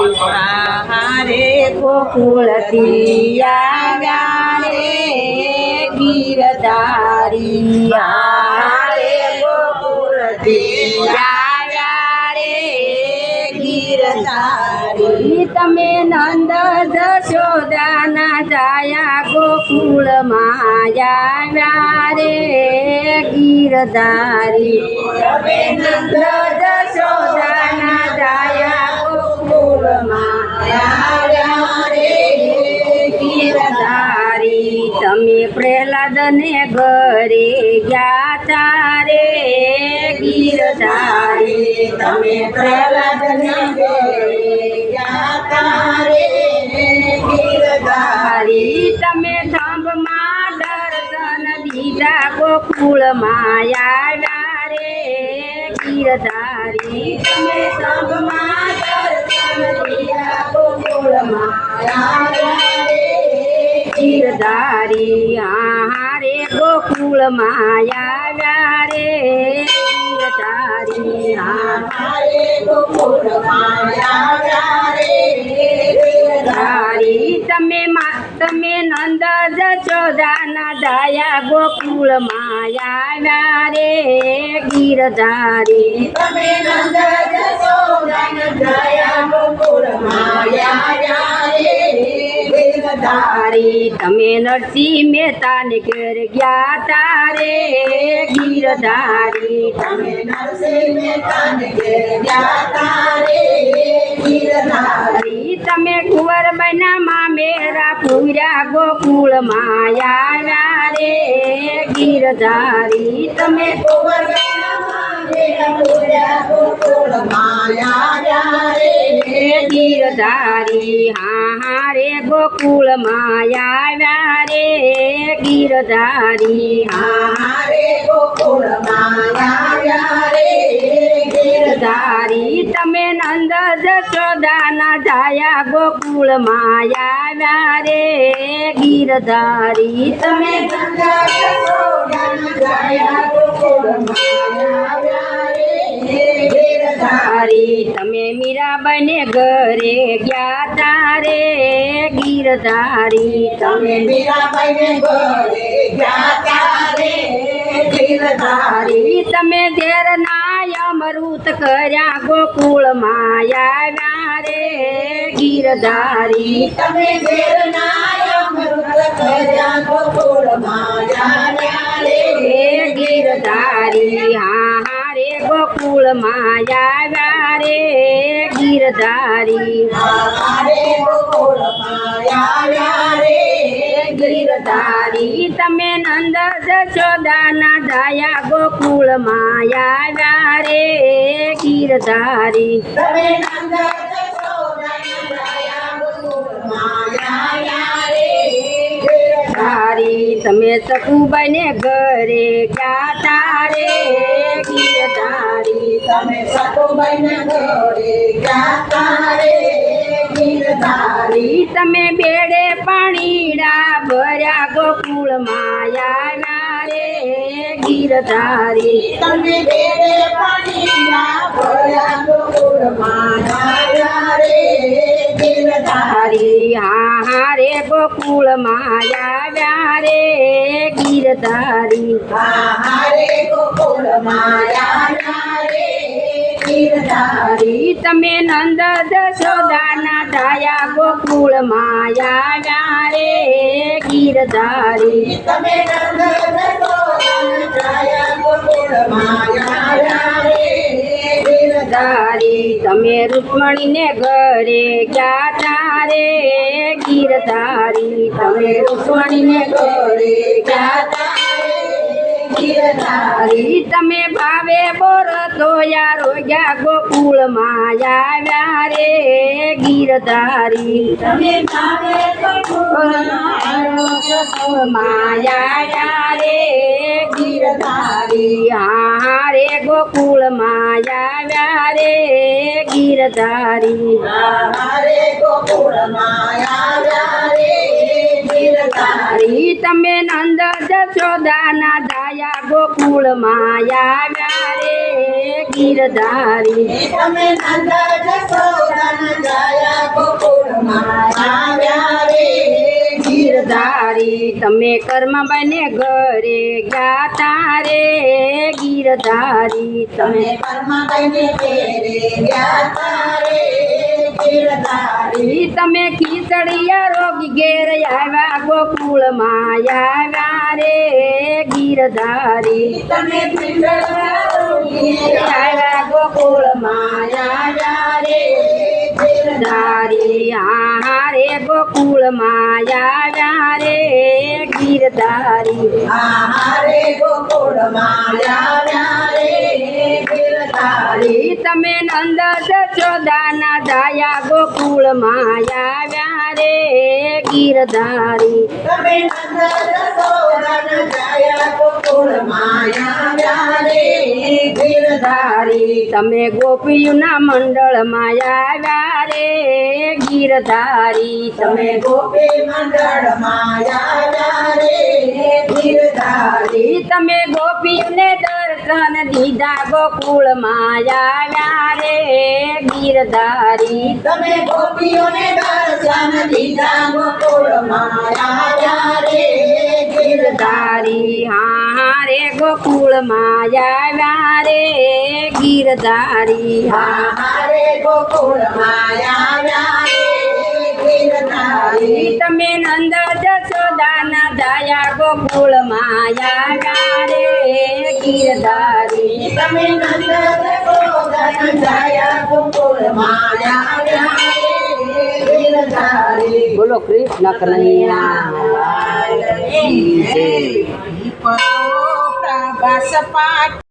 હારે ગોકુળથી આવ્યા રે ગીરધારી હારે ગોકુળથી આવ્યા ગીરધારી તમે નંદ જશોદાના જાયા ગોકુળમાં માયા રે ગીરધારી તમે નંદ જશોદાના પ્રહલાદને ઘરે ગયા તારે ગીરધારી તમે પ્રહલાદને ઘરે ગયા તારે ગીરધારી તમે થંભમાં દર્શન દીધા ગોકુળ માયા રે ગીરધારી તમે થંભમાં ગીરધારી હારે ગોકુળ માયા રે ચિરધારી હારે ગોકુળ માયા રે ગીરધારી તમે મા તમે નંદ જશોદાના દયા ગોકુળ માયા રે ગીરધારી તમે નંદ જશોદાના દયા ગોકુળમાં આવ્યા રે ગીરધારી તમે નરસિંહ મહેતાને ઘેર ગયા તારે ગીરધારી તમે નરસિંહ મહેતાને ઘેર ગયા તારે ગીરધારી તમે કુંવરબાઈના મેરા પૂર્યા ગોકુળમાં આવ્યા રે ગીરધારી તમે ગીરધારી, હા હા રે ગોકુળ આવ્યા રે ગીરધારી, હા રે ગોકુળ માયા રે ગીરધારી. તમે નંદ જશોદાના જાયા ગોકુળમાં આવ્યા રે ગીરધારી. તમે નંદ મીરાબાઈને ઘરે ગયા તારે ગીરધારી તમે મીરાબાઈને ઘરે ગયા તારે ગીરધારી તમે ધેર ના અમૃત કર્યા ગોકુળમાં આવ્યા રે ગીરધારી તમે ધેર ના અમૃત કર્યા ગોકુળમાં આવ્યા રે ગીરધારી હા હા રે ગોકુળમાં આવ્યા રે ગીરધારી ગીરધારી તમે નંદ જશોદાના દયા ગોકુળ માયા રે ગીરધારી તમે નંદ તમે સકુબાઈને ઘરે ગયા તારે? ગીરધારી તમે સકુબાઈને ઘરે ગયા તારે ગીરધારી તમે બેડે પાણીડા ભર્યા ગોકુળમાં આવ્યા રે ગીરધારી તમે બેડે પાણીડા ભર્યા ગોકુળમાં આવ્યા રે ગીરધારી હા હા રે ગોકુળમાં આવ્યા રે ગીરધારી હા હા રે ગોકુળમાં આવ્યા રે ગીરધારી તમે નંદ જશોદાના દયા ગોકુળમાં આવ્યા રે ગીરધારી. તમે નંદ જશોદાના દયા ગોકુળ માયા રે ગીરધારી. તમે રૂકમણીને ઘરે ગયા તારે ગીરધારી. તમે રૂકમણીને ઘરે ગયા તારે તમે ભાવે બોર તો યારો ગયા ગોકુળમાં આવ્યા રે ગીરધારી તમે ભાવે ગોકુળમાં આવ્યા રે ગીરધારી હા હા રે ગોકુળમાં આવ્યા રે ગીરધારી ગીરધારી તમે નંદ જશોદાના माया गोकुल माया गारे गिरधारी। तमे माया गारे गिरधारी तमे कर्म बने गरे ज्ञाता रे गिरधारी तमे कर्म बने गरे ज्ञाता रे તમે ખીચડિયા રોગી ઘેર આવ્યા ગોકુળ આવ્યા રે ગીરધારી તમે આવ્યા ગોકુળ આવ્યા રે ગીરધારી હા રે ગોકુળ આવ્યા રે ગીરધારી આહારે ગોકુળમાં આવ્યા રે ગીરધારી ઈ તમે નંદ જશોદાના જાયા ગોકુળ આવ્યા રે ગીરધારી તમે નંદ જશોદાના જાયા ગોકુળમાં આવ્યા રે ગીરધારી તમે ગોપીઓના મંડળમાં આવ્યા રે ગીરધારી તમે તમે ગોપી મંડળમાં આવ્યા રે ગીરધારી ઈ તમે ગોપીઓને દર્શન દીધા ગોકુળ આવ્યા રે ગીરધારી. તમે ગોપીઓને દર્શન દીધા ગોકુળ આવ્યા રે ગીરધારી. હા રે ગોકુળ આવ્યા રે ગીરધારી. હા રે ગોકુળ આવ્યા તમે નંદ જશોદાના દયા ગોકુળ માયા ગારે ગીરધારી. તમે નંદ જશોદન દયા ગોકુળ માયા ગારે બોલો કૃષ્ણ કનૈયા. પ્રભાસ પાઠ